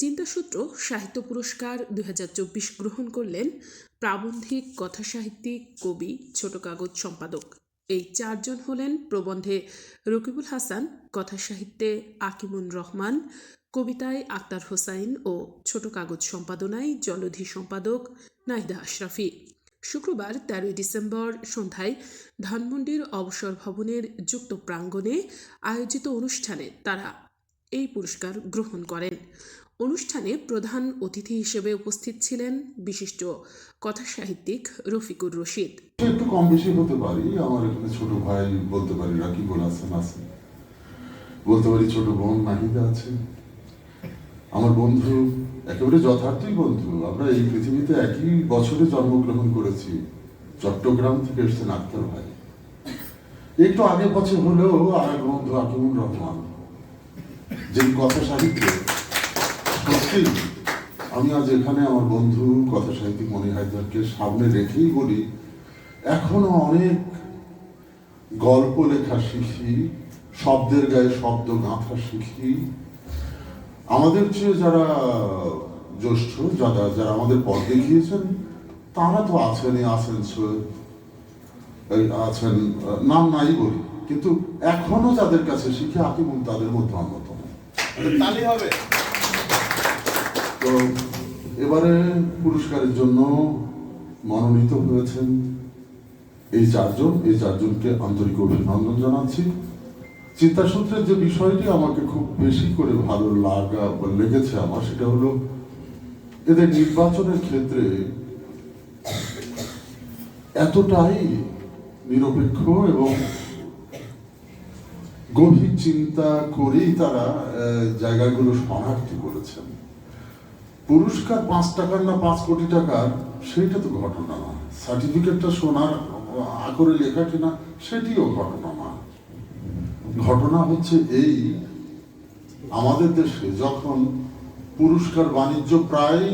চিন্তাসূত্র সাহিত্য পুরস্কার দুই হাজার চব্বিশ গ্রহণ করলেন প্রাবন্ধিক কথাসাহিত্যিক, কবি, ছোট কাগজ সম্পাদক। এই চারজন হলেন প্রবন্ধে রকিবুল হাসান, কথাসাহিত্যে আকিমুন রহমান, কবিতায় আক্তার হোসাইন ও ছোট কাগজ সম্পাদনায় জলধি সম্পাদক নাহিদা আশরাফি। শুক্রবার তেরোই ডিসেম্বর সন্ধ্যায় ধানমন্ডির অবসর ভবনের যুক্ত প্রাঙ্গণে আয়োজিত অনুষ্ঠানে তারা এই পুরস্কার গ্রহণ করেন। অনুষ্ঠানে প্রধান অতিথি হিসেবে উপস্থিত ছিলেন বিশিষ্ট কথাসাহিত্যিক রফিকুর রশিদ। একটু কম বেশি হতে পারি, আমার এখানে ছোট ভাই বলতে পারি রাকিবুল হাসান আছে। বলতে পারি ছোট বোন নাহিদা আছে। আমার বন্ধু, একেবারে যথার্থই বন্ধু, আমরা এই পৃথিবীতে একই বছরে জন্মগ্রহণ করেছি। চট্টগ্রাম থেকে এসছেন আক্তার ভাই। একটু আগে বছর হলেও আর এক বন্ধু আকিমুর রহমান। যিনি কথা সাহিত্যে সত্যি আমি আজ এখানে আমার বন্ধু কথা সাহিত্যিক মনি হায়দারকে সামনে রেখেই বলি, এখনও অনেক গল্প লেখা শিখি, শব্দের গায়ে শব্দ গাঁথা শিখি। আমাদের চেয়ে যারা জ্যেষ্ঠ, যারা যারা আমাদের পথ দেখিয়েছেন, তারা তো আছেনই আছেন আছেন, নাম নাই বলি। কিন্তু এখনও যাদের কাছে শিখে আকিমুন তাদের মধ্যে অন্যতম। তালি হবে। তো এবারে পুরস্কারের জন্য মনোনীত হয়েছেন এই চারজন। এই চারজনকে আন্তরিক অভিনন্দন জানাচ্ছি। চিন্তাসূত্রের যে বিষয়টি আমাকে খুব বেশি করে ভালো লাগা লেগেছে আমার, সেটা হলো এদের নির্বাচনের ক্ষেত্রে এতটাই নিরপেক্ষ এবং গভীর চিন্তা করেই তারা জায়গাগুলো শনাক্ত করেছেন। পুরস্কার পাঁচ টাকার না পাঁচ কোটি টাকার, সেইটা তো ঘটনা না সার্টিফিকেটটা সোনার আকরে লেখা কিনা, সেটিও ঘটনা না ঘটনা হচ্ছে এই, আমাদের দেশে যখন পুরস্কার বাণিজ্য প্রায়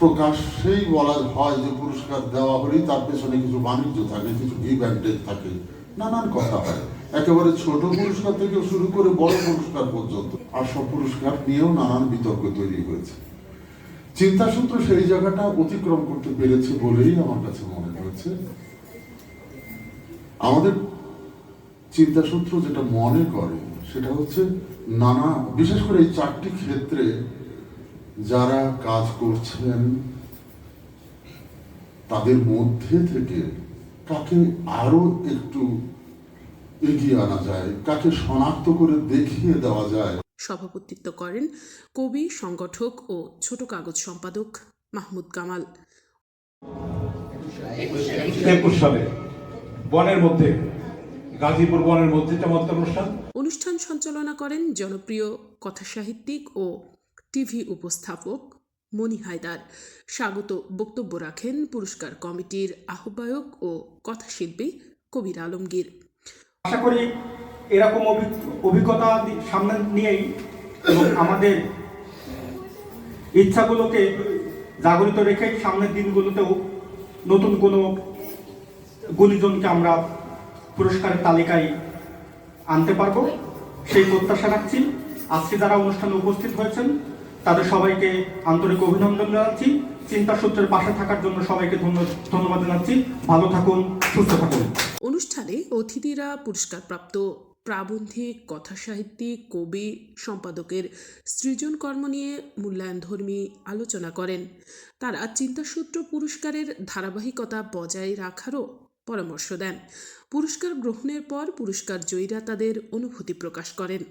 প্রকাশ্যেই বলা হয় যে পুরস্কার দেওয়া হলেই তার পেছনে কিছু বাণিজ্য থাকে, কিছু টেক থাকে, নানান কথা হয়। একেবারে ছোট পুরস্কার থেকে শুরু করে বড় পুরস্কার পর্যন্ত। আর সব পুরস্কার নিয়েও নানান বিতর্ক তৈরি হয়েছে। চিন্তাসূত্র সেই জায়গাটা অতিক্রম করতে পেরেছে বলেই আমার কাছে মনে হয়েছে। আমাদের চিন্তাসূত্র যেটা মনে করে, সেটা হচ্ছে নানা, বিশেষ করে এই চারটি ক্ষেত্রে যারা কাজ করছেন, তাদের মধ্যে থেকে কাকে আরও একটু এগিয়ে আনা যায় কাকে শনাক্ত করে দেখিয়ে দেওয়া যায়। সভাপতিত্ব করেন কবি সংগঠক ও ছোট কাগজ সম্পাদক মাহমুদ কামাল। একুশ সালে বনের মধ্যে গাজীপুর বনের মধ্যে চমৎকার অনুষ্ঠান। অনুষ্ঠান সঞ্চালনা করেন জনপ্রিয় কথাসাহিত্যিক ও টিভি উপস্থাপক মনি হায়দার। স্বাগত বক্তব্য রাখেন পুরস্কার কমিটির আহ্বায়ক ও কথাশিল্পী কবির আলমগীর। আশা করি এরকম অভি- অভিজ্ঞতা সামনে নিয়েই এবং আমাদের ইচ্ছাগুলোকে জাগরিত রেখে সামনের দিনগুলোতেও নতুন কোনো গুণীজনকে আমরা পুরস্কারের তালিকায় আনতে পারব। সেই প্রত্যাশা রাখছি। আজকে যারা অনুষ্ঠানে উপস্থিত হয়েছেন, তাদের সবাইকে আন্তরিক অভিনন্দন জানাচ্ছি। চিন্তা সূত্রের পাশে থাকার জন্য সবাইকে ধন্যবাদ জানাচ্ছি। ভালো থাকুন, সুস্থ থাকুন। অনুষ্ঠানে অতিথিরা পুরস্কারপ্রাপ্ত প্রাবন্ধিক, কথাসাহিত্যিক, কবি, সম্পাদকের সৃজন কর্ম নিয়ে মূল্যায়নধর্মী আলোচনা করেন। তারা চিন্তাসূত্র পুরস্কারের ধারাবাহিকতা বজায় রাখারও পরামর্শ দেন। পুরস্কার গ্রহণের পর পুরস্কার জয়ীরা তাদের অনুভূতি প্রকাশ করেন।